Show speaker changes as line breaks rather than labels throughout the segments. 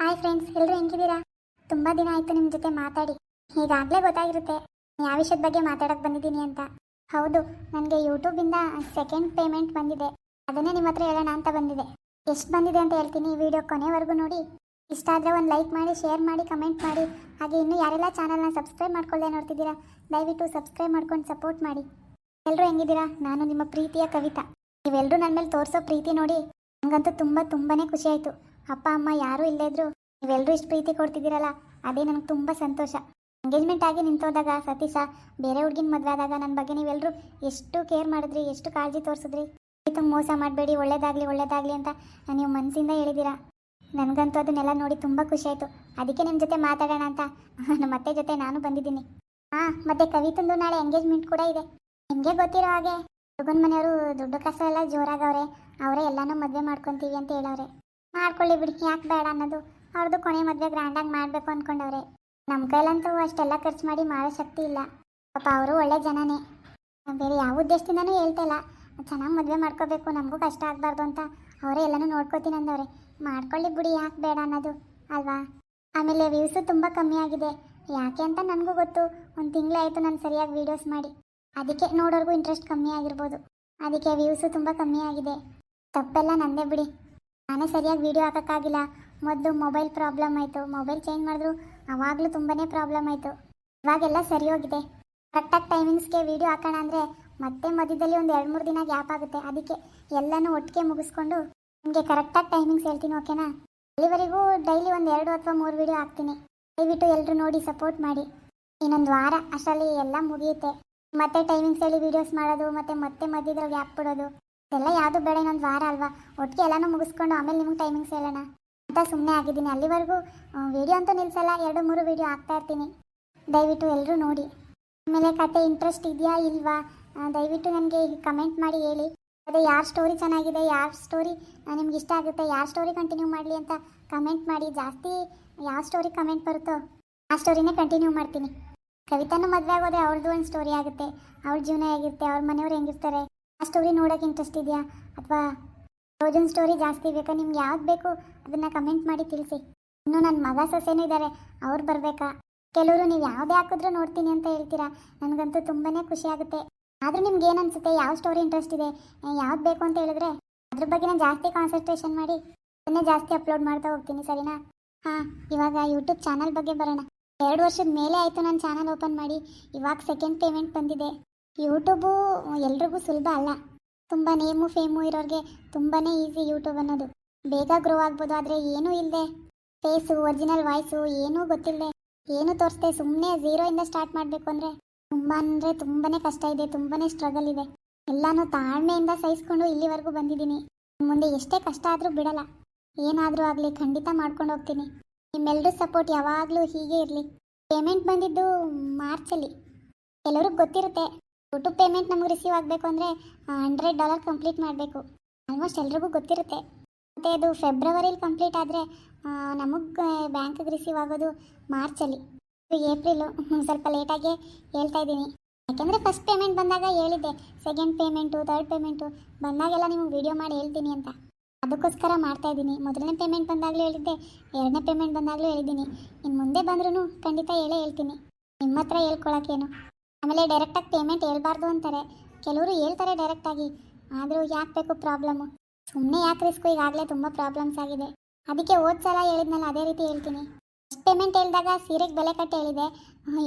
Hi friends ಎಲ್ಲರೂ ಹೆಂಗಿದ್ದೀರಾ? ತುಂಬ ದಿನ ಆಯಿತು ನಿಮ್ಮ ಜೊತೆ ಮಾತಾಡಿ. ಈಗಾಗಲೇ ಗೊತ್ತಾಗಿರುತ್ತೆ ಯಾವ ವಿಷಯದ ಬಗ್ಗೆ ಮಾತಾಡೋಕ್ಕೆ ಬಂದಿದ್ದೀನಿ ಅಂತ. ಹೌದು, ನನಗೆ ಯೂಟ್ಯೂಬಿಂದ ಸೆಕೆಂಡ್ ಪೇಮೆಂಟ್ ಬಂದಿದೆ. ಅದನ್ನೇ ನಿಮ್ಮ ಹತ್ರ ಹೇಳೋಣ ಅಂತ ಬಂದಿದೆ. ಎಷ್ಟು ಬಂದಿದೆ ಅಂತ ಹೇಳ್ತೀನಿ ಈ ವಿಡಿಯೋ ಕೊನೆವರೆಗೂ ನೋಡಿ. ಇಷ್ಟ ಆದರೆ ಒಂದು ಲೈಕ್ ಮಾಡಿ ಶೇರ್ ಮಾಡಿ ಕಮೆಂಟ್ ಮಾಡಿ. ಹಾಗೆ ಇನ್ನೂ ಯಾರೆಲ್ಲ ಚಾನಲ್ನ ಸಬ್ಸ್ಕ್ರೈಬ್ ಮಾಡ್ಕೊಳ್ಳೇ ನೋಡ್ತಿದ್ದೀರಾ, ದಯವಿಟ್ಟು ಸಬ್ಸ್ಕ್ರೈಬ್ ಮಾಡ್ಕೊಂಡು ಸಪೋರ್ಟ್ ಮಾಡಿ. ಎಲ್ಲರೂ ಹೆಂಗಿದ್ದೀರಾ? ನಾನು ನಿಮ್ಮ ಪ್ರೀತಿಯ ಕವಿತಾ. ನೀವೆಲ್ಲರೂ ನನ್ನ ಮೇಲೆ ತೋರಿಸೋ ಪ್ರೀತಿ ನೋಡಿ ನನಗಂತೂ ತುಂಬ ತುಂಬಾ ಖುಷಿ ಆಯಿತು. ಅಪ್ಪ, ಅಮ್ಮ ಯಾರೂ ಇಲ್ಲದೇ ಇದ್ರು ನೀವೆಲ್ಲರೂ ಇಷ್ಟು ಪ್ರೀತಿ ಕೊಡ್ತಿದ್ದೀರಲ್ಲ, ಅದೇ ನನಗೆ ತುಂಬ ಸಂತೋಷ. ಎಂಗೇಜ್ಮೆಂಟ್ ಆಗಿ ನಿಂತೋದಾಗ ಸತೀಶ, ಬೇರೆ ಹುಡುಗಿನ ಮದುವೆ ಆದಾಗ ನನ್ನ ಬಗ್ಗೆ ನೀವೆಲ್ಲರೂ ಎಷ್ಟು ಕೇರ್ ಮಾಡಿದ್ರಿ, ಎಷ್ಟು ಕಾಳಜಿ ತೋರಿಸಿದ್ರಿ? ತುಂಬ ಮೋಸ ಮಾಡಬೇಡಿ, ಒಳ್ಳೇದಾಗಲಿ ಒಳ್ಳೇದಾಗಲಿ ಅಂತ ನೀವು ಮನಸ್ಸಿಂದ ಹೇಳಿದ್ದೀರಾ? ನನಗಂತೂ ಅದನ್ನೆಲ್ಲ ನೋಡಿ ತುಂಬ ಖುಷಿ ಆಯಿತು. ಅದಕ್ಕೆ ನಿಮ್ಮ ಜೊತೆ ಮಾತಾಡೋಣ ಅಂತ. ನಮ್ಮ ಅತ್ತೆ ಜೊತೆ ನಾನು ಬಂದಿದ್ದೀನಿ. ಹಾಂ, ಮತ್ತೆ ಕವಿತಂದು ನಾಳೆ ಎಂಗೇಜ್ಮೆಂಟ್ ಕೂಡ ಇದೆ. ನಿಮಗೆ ಗೊತ್ತಿರೋ ಹಾಗೆ, ಹುಡುಗನ ಮನೆಯವರು ದುಡ್ಡು ಕಸ ಎಲ್ಲ ಜೋರಾಗವ್ರೆ. ಅವರೇ ಎಲ್ಲನೂ ಮದುವೆ ಮಾಡ್ಕೊತೀವಿ ಅಂತ ಹೇಳವ್ರೆ. ಮಾಡ್ಕೊಳ್ಳಿ ಬಿಡಿ, ಯಾಕೆ ಬೇಡ ಅನ್ನೋದು. ಅವ್ರದ್ದು ಕೊನೆ ಮದುವೆ ಗ್ರ್ಯಾಂಡಾಗಿ ಮಾಡಬೇಕು ಅಂದ್ಕೊಂಡವ್ರೆ ನಮ್ಮ ಕೈಲಂತೂ ಅಷ್ಟೆಲ್ಲ ಖರ್ಚು ಮಾಡಿ ಮಾಡೋ ಶಕ್ತಿ ಇಲ್ಲ. ಪಾಪ ಅವರು ಒಳ್ಳೆ ಜನನೇ. ಬೇರೆ ಯಾವ ಉದ್ದೇಶದಿಂದನೂ ಹೇಳ್ತಾ ಇಲ್ಲ. ಚೆನ್ನಾಗಿ ಮದುವೆ ಮಾಡ್ಕೋಬೇಕು, ನಮಗೂ ಕಷ್ಟ ಆಗಬಾರ್ದು ಅಂತ ಅವರೇ ಎಲ್ಲನೂ ನೋಡ್ಕೋತೀನಿ ಅಂದವ್ರೆ. ಮಾಡ್ಕೊಳ್ಳಿ ಬಿಡಿ, ಯಾಕೆ ಬೇಡ ಅನ್ನೋದು. ಅಲ್ವಾ? ಆಮೇಲೆ ವ್ಯೂಸು ತುಂಬ ಕಮ್ಮಿ ಆಗಿದೆ. ಯಾಕೆ ಅಂತ ನನಗೂ ಗೊತ್ತು. ಒಂದು ತಿಂಗಳಾಯಿತು ನಾನು ಸರಿಯಾಗಿ ವೀಡಿಯೋಸ್ ಮಾಡಿ. ಅದಕ್ಕೆ ನೋಡೋರ್ಗೂ ಇಂಟ್ರೆಸ್ಟ್ ಕಮ್ಮಿ ಆಗಿರ್ಬೋದು. ಅದಕ್ಕೆ ವ್ಯೂಸು ತುಂಬ ಕಮ್ಮಿ ಆಗಿದೆ. ತಪ್ಪೆಲ್ಲ ನಂದೇ ಬಿಡಿ. ನಾನೇ ಸರಿಯಾಗಿ ವೀಡಿಯೋ ಹಾಕೋಕ್ಕಾಗಿಲ್ಲ. ಮೊದಲು ಮೊಬೈಲ್ ಪ್ರಾಬ್ಲಮ್ ಆಯಿತು. ಮೊಬೈಲ್ ಚೇಂಜ್ ಮಾಡಿದ್ರು ಅವಾಗಲೂ ತುಂಬಾ ಪ್ರಾಬ್ಲಮ್ ಆಯಿತು. ಇವಾಗೆಲ್ಲ ಸರಿ ಹೋಗಿದೆ. ಕರೆಕ್ಟಾಗಿ ಟೈಮಿಂಗ್ಸ್ಗೆ ವೀಡಿಯೋ ಹಾಕೋಣ ಅಂದರೆ ಮತ್ತೆ ಮಧ್ಯದಲ್ಲಿ ಒಂದು ಎರಡು ಮೂರು ದಿನ ಗ್ಯಾಪ್ ಆಗುತ್ತೆ. ಅದಕ್ಕೆ ಎಲ್ಲನೂ ಒಟ್ಟಿಗೆ ಮುಗಿಸ್ಕೊಂಡು ನಿಮಗೆ ಕರೆಕ್ಟಾಗಿ ಟೈಮಿಂಗ್ಸ್ ಹೇಳ್ತೀನಿ ಓಕೆನಾ ಅಲ್ಲಿವರೆಗೂ ಡೈಲಿ ಒಂದು ಎರಡು ಅಥವಾ ಮೂರು ವೀಡಿಯೋ ಹಾಕ್ತೀನಿ. ದಯವಿಟ್ಟು ಎಲ್ಲರೂ ನೋಡಿ ಸಪೋರ್ಟ್ ಮಾಡಿ. ಇನ್ನೊಂದು ವಾರ ಅಷ್ಟರಲ್ಲಿ ಎಲ್ಲ ಮುಗಿಯುತ್ತೆ. ಮತ್ತೆ ಟೈಮಿಂಗ್ಸ್ ಹೇಳಿ ವೀಡಿಯೋಸ್ ಮಾಡೋದು, ಮತ್ತೆ ಮತ್ತೆ ಮಧ್ಯದಲ್ಲಿ ಗ್ಯಾಪ್ ಬಿಡೋದು ಇದೆಲ್ಲ ಯಾವುದು ಬೇಡ, ಇನ್ನೊಂದು ವಾರ ಅಲ್ವಾ? ಒಟ್ಟಿಗೆ ಎಲ್ಲನೂ ಮುಗಿಸ್ಕೊಂಡು ಆಮೇಲೆ ನಿಮಗೆ ಟೈಮಿಂಗ್ಸ್ ಹೇಳೋಣ. ಅಂತ ಸುಮ್ಮನೆ ಆಗಿದ್ದೀನಿ. ಅಲ್ಲಿವರೆಗೂ ವಿಡಿಯೋ ಅಂತೂ ನಿಲ್ಸಲ್ಲ, ಎರಡು, ಮೂರು ವಿಡಿಯೋ ಹಾಕ್ತಾ ಇರ್ತೀನಿ. ದಯವಿಟ್ಟು ಎಲ್ಲರೂ ನೋಡಿ. ಆಮೇಲೆ ಕತೆ ಇಂಟ್ರೆಸ್ಟ್ ಇದೆಯಾ ಇಲ್ವಾ? ದಯವಿಟ್ಟು ನನಗೆ ಕಮೆಂಟ್ ಮಾಡಿ ಹೇಳಿ. ಅದೇ ಯಾರ ಸ್ಟೋರಿ ಚೆನ್ನಾಗಿದೆ, ಯಾರ ಸ್ಟೋರಿ ನಿಮ್ಗೆ ಇಷ್ಟ ಆಗುತ್ತೆ, ಯಾರ ಸ್ಟೋರಿ ಕಂಟಿನ್ಯೂ ಮಾಡಲಿ ಅಂತ ಕಮೆಂಟ್ ಮಾಡಿ. ಜಾಸ್ತಿ ಯಾವ ಸ್ಟೋರಿ ಕಮೆಂಟ್ ಬರುತ್ತೋ, ಆ ಸ್ಟೋರಿನೇ ಕಂಟಿನ್ಯೂ ಮಾಡ್ತೀನಿ. ಕವಿತಾನು ಮದುವೆ ಆಗೋದ್ರೆ ಅವ್ರದ್ದು ಒಂದು ಸ್ಟೋರಿ ಆಗುತ್ತೆ. ಅವ್ರ ಜೀವನ ಹೇಗಿರುತ್ತೆ, ಅವ್ರ ಮನೆಯವ್ರು ಹೆಂಗಿರ್ತಾರೆ ಆ ಸ್ಟೋರಿ ನೋಡೋಕೆ ಇಂಟ್ರೆಸ್ಟ್ ಇದೆಯಾ? ಅಥವಾ ರೋಜನ್ ಸ್ಟೋರಿ ಜಾಸ್ತಿ ಬೇಕಾ? ನಿಮ್ಗೆ ಯಾವ್ದು ಬೇಕು? ಅದನ್ನು ಕಮೆಂಟ್ ಮಾಡಿ ತಿಳಿಸಿ. ಇನ್ನು ನನ್ನ ಮಗ ಸೊಸೆನೂ ಇದ್ದಾರೆ ಅವ್ರು ಬರಬೇಕಾ? ಕೆಲವರು ನೀವು ಯಾವುದೇ ಹಾಕಿದ್ರೂ ನೋಡ್ತೀನಿ ಅಂತ ಹೇಳ್ತೀರಾ? ನನಗಂತೂ ತುಂಬಾ ಖುಷಿ ಆಗುತ್ತೆ. ಆದರೂ ನಿಮ್ಗೆ ಏನು ಅನಿಸುತ್ತೆ? ಯಾವ ಸ್ಟೋರಿ ಇಂಟ್ರೆಸ್ಟ್ ಇದೆ? ಯಾವ್ದು ಬೇಕು ಅಂತ ಹೇಳಿದ್ರೆ ಅದ್ರ ಬಗ್ಗೆ ನಾನು ಜಾಸ್ತಿ ಕಾನ್ಸಂಟ್ರೇಷನ್ ಮಾಡಿ ಅದನ್ನೇ ಜಾಸ್ತಿ ಅಪ್ಲೋಡ್ ಮಾಡ್ತಾ ಹೋಗ್ತೀನಿ, ಸರಿನಾ? ಹಾಂ, ಇವಾಗ ಯೂಟ್ಯೂಬ್ ಚಾನಲ್ ಬಗ್ಗೆ ಬರೋಣ. ಎರಡು ವರ್ಷದ ಮೇಲೆ ಆಯಿತು ನನ್ನ ಚಾನಲ್ ಓಪನ್ ಮಾಡಿ. ಇವಾಗ ಸೆಕೆಂಡ್ ಪೇಮೆಂಟ್ ಬಂದಿದೆ. ಯೂಟ್ಯೂಬು ಎಲ್ರಿಗೂ ಸುಲಭ ಅಲ್ಲ. ತುಂಬ ನೇಮು ಫೇಮು ಇರೋರಿಗೆ ತುಂಬಾ ಈಸಿ ಯೂಟ್ಯೂಬ್ ಅನ್ನೋದು. ಬೇಗ ಗ್ರೋ ಆಗ್ಬೋದು, ಆದರೆ ಏನೂ ಇಲ್ಲದೆ ಫೇಸು ಒರಿಜಿನಲ್ ವಾಯ್ಸು ಏನೂ ಗೊತ್ತಿಲ್ಲದೆ ಏನೂ ತೋರಿಸ್ದೆ ಸುಮ್ಮನೆ ಝೀರೋಯಿಂದ ಸ್ಟಾರ್ಟ್ ಮಾಡಬೇಕು ಅಂದರೆ ತುಂಬ ಅಂದರೆ ತುಂಬಾ ಕಷ್ಟ ಇದೆ ತುಂಬಾ ಸ್ಟ್ರಗಲ್ ಇದೆ. ಎಲ್ಲನೂ ತಾಳ್ಮೆಯಿಂದ ಸಹಿಸ್ಕೊಂಡು ಇಲ್ಲಿವರೆಗೂ ಬಂದಿದ್ದೀನಿ. ಮುಂದೆ ಎಷ್ಟೇ ಕಷ್ಟ ಆದರೂ ಬಿಡಲ್ಲ. ಏನಾದರೂ ಆಗಲಿ, ಖಂಡಿತ ಮಾಡ್ಕೊಂಡು ಹೋಗ್ತೀನಿ. ನಿಮ್ಮೆಲ್ಲರೂ ಸಪೋರ್ಟ್ ಯಾವಾಗಲೂ ಹೀಗೆ ಇರಲಿ. ಪೇಮೆಂಟ್ ಬಂದಿದ್ದು ಮಾರ್ಚಲ್ಲಿ. ಎಲ್ಲರಿಗೂ ಗೊತ್ತಿರುತ್ತೆ. ಯೂಟ್ಯೂಬ್ ಪೇಮೆಂಟ್ ನಮಗೆ ರಿಸೀವ್ ಆಗಬೇಕು ಅಂದರೆ ಹಂಡ್ರೆಡ್ ಡಾಲರ್ ಕಂಪ್ಲೀಟ್ ಮಾಡಬೇಕು. ಆಲ್ಮೋಸ್ಟ್ ಎಲ್ರಿಗೂ ಗೊತ್ತಿರುತ್ತೆ. ಮತ್ತು ಅದು ಫೆಬ್ರವರಿಲಿ ಕಂಪ್ಲೀಟ್ ಆದರೆ ನಮಗೆ ಬ್ಯಾಂಕಿಗೆ ರಿಸೀವ್ ಆಗೋದು ಮಾರ್ಚಲ್ಲಿ ಏಪ್ರಿಲು ಸ್ವಲ್ಪ ಲೇಟಾಗಿ ಹೇಳ್ತಾ ಇದ್ದೀನಿ. ಯಾಕೆಂದರೆ ಫಸ್ಟ್ ಪೇಮೆಂಟ್ ಬಂದಾಗ ಹೇಳಿದ್ದೆ. ಸೆಕೆಂಡ್ ಪೇಮೆಂಟು ತರ್ಡ್ ಪೇಮೆಂಟು ಬಂದಾಗೆಲ್ಲ ನಿಮಗೆ ವಿಡಿಯೋ ಮಾಡಿ ಹೇಳ್ತೀನಿ ಅಂತ. ಅದಕ್ಕೋಸ್ಕರ ಮಾಡ್ತಾ ಇದ್ದೀನಿ. ಮೊದಲನೇ ಪೇಮೆಂಟ್ ಬಂದಾಗಲೂ ಹೇಳಿದ್ದೆ, ಎರಡನೇ ಪೇಮೆಂಟ್ ಬಂದಾಗಲೂ ಹೇಳಿದ್ದೀನಿ. ಇನ್ನು ಮುಂದೆ ಬಂದ್ರೂ ಖಂಡಿತ ಹೇಳೇ ಹೇಳ್ತೀನಿ. ನಿಮ್ಮ ಹತ್ರ ಹೇಳ್ಕೊಳಕ್ಕೇನು. ಆಮೇಲೆ ಡೈರೆಕ್ಟಾಗಿ ಪೇಮೆಂಟ್ ಹೇಳ್ಬಾರ್ದು ಅಂತಾರೆ. ಕೆಲವರು ಹೇಳ್ತಾರೆ ಡೈರೆಕ್ಟಾಗಿ ಆದರೂ ಯಾಕೆ ಬೇಕು ಪ್ರಾಬ್ಲಮ್ಮು ಸುಮ್ಮನೆ ಯಾಕೆ ರಿಸ್ಕು ಈಗಾಗಲೇ ತುಂಬ ಪ್ರಾಬ್ಲಮ್ಸ್ ಆಗಿದೆ. ಅದಕ್ಕೆ ಹೋದ ಸಲ ಹೇಳಿದ್ನಲ್ಲ, ಅದೇ ರೀತಿ ಹೇಳ್ತೀನಿ. ಫಸ್ಟ್ ಪೇಮೆಂಟ್ ಹೇಳಿದಾಗ ಸೀರೆಗೆ ಬೆಲೆ ಕಟ್ಟಿ ಹೇಳಿದೆ.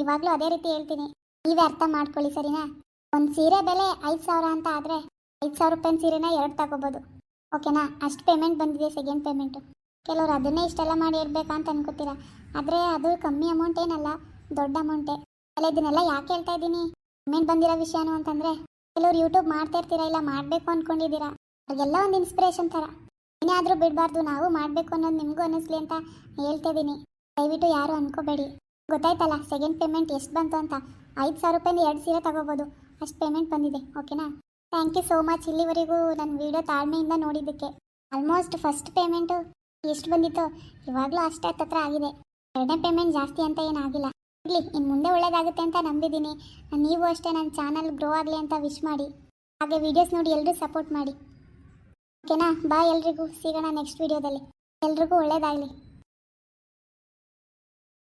ಇವಾಗಲೂ ಅದೇ ರೀತಿ ಹೇಳ್ತೀನಿ. ನೀವೇ ಅರ್ಥ ಮಾಡ್ಕೊಳ್ಳಿ ಸರಿನಾ? ಒಂದು ಸೀರೆ ಬೆಲೆ ಐದು ಸಾವಿರ ಅಂತ ಆದರೆ ಐದು ಸಾವಿರ ರೂಪಾಯಿ ಸೀರೆನ ಎರಡು ತಗೋಬೋದು. ಓಕೆನಾ? ಅಷ್ಟು ಪೇಮೆಂಟ್ ಬಂದಿದೆ ಸೆಕೆಂಡ್ ಪೇಮೆಂಟು ಕೆಲವರು ಅದನ್ನೇ ಇಷ್ಟೆಲ್ಲ ಮಾಡಿ ಇರಬೇಕಾ ಅಂತ ಅನ್ಕೋತೀರಾ? ಆದರೆ ಅದು ಕಮ್ಮಿ ಅಮೌಂಟ್ ಏನಲ್ಲ, ದೊಡ್ಡ ಅಮೌಂಟೇ ಅಲ್ಲ, ಇದನ್ನೆಲ್ಲ ಯಾಕೆ ಹೇಳ್ತಾ ಇದ್ದೀನಿ? ಪೇಮೆಂಟ್ ಬಂದಿರೋ ವಿಷಯನು ಅಂತಂದ್ರೆ, ಕೆಲವ್ರು ಯೂಟ್ಯೂಬ್ ಮಾಡ್ತಾ ಇರ್ತೀರಾ ಇಲ್ಲ ಮಾಡಬೇಕು ಅನ್ಕೊಂಡಿದ್ದೀರಾ? ಅವ್ರಿಗೆಲ್ಲ ಒಂದು ಇನ್ಸ್ಪಿರೇಷನ್ ಥರ. ಏನಾದರೂ ಬಿಡಬಾರ್ದು, ನಾವು ಮಾಡಬೇಕು ಅನ್ನೋದು ನಿಮಗೂ ಅನ್ನಿಸ್ಲಿ ಅಂತ ಹೇಳ್ತಾ ಇದ್ದೀನಿ. ದಯವಿಟ್ಟು ಯಾರು ಅನ್ಕೋಬೇಡಿ. ಗೊತ್ತಾಯ್ತಲ್ಲ ಸೆಕೆಂಡ್ ಪೇಮೆಂಟ್ ಎಷ್ಟು ಬಂತು ಅಂತ? ಐದು ಸಾವಿರ ರೂಪಾಯಿಂದ ಎರಡು ಸೀರೆ ತಗೋಬೋದು. ಅಷ್ಟು ಪೇಮೆಂಟ್ ಬಂದಿದೆ, ಓಕೆನಾ? ಥ್ಯಾಂಕ್ ಯು ಸೋ ಮಚ್ ಇಲ್ಲಿವರೆಗೂ ನನ್ನ ವಿಡಿಯೋ ತಾಳ್ಮೆಯಿಂದ ನೋಡಿದ್ದಕ್ಕೆ. ಆಲ್ಮೋಸ್ಟ್ ಫಸ್ಟ್ ಪೇಮೆಂಟು ಎಷ್ಟು ಬಂದಿತ್ತು, ಇವಾಗಲೂ ಅಷ್ಟೇ ಹತ್ತತ್ರ ಆಗಿದೆ. ಎರಡನೇ ಪೇಮೆಂಟ್ ಜಾಸ್ತಿ ಅಂತ ಏನಾಗಿಲ್ಲ ಇರಲಿ ಇನ್ನು ಮುಂದೆ ಒಳ್ಳೇದಾಗುತ್ತೆ ಅಂತ ನಂಬಿದ್ದೀನಿ. ನೀವು ಅಷ್ಟೇ ನನ್ನ ಚಾನಲ್ ಗ್ರೋ ಆಗಲಿ ಅಂತ ವಿಶ್ ಮಾಡಿ. ಹಾಗೆ ವಿಡಿಯೋಸ್ ನೋಡಿ ಎಲ್ಲರೂ ಸಪೋರ್ಟ್ ಮಾಡಿ. ಓಕೆನಾ ಬಾಯ್ ಎಲ್ರಿಗೂ. ಸಿಗೋಣ ನೆಕ್ಸ್ಟ್ ವಿಡಿಯೋದಲ್ಲಿ ಎಲ್ರಿಗೂ ಒಳ್ಳೇದಾಗಲಿ.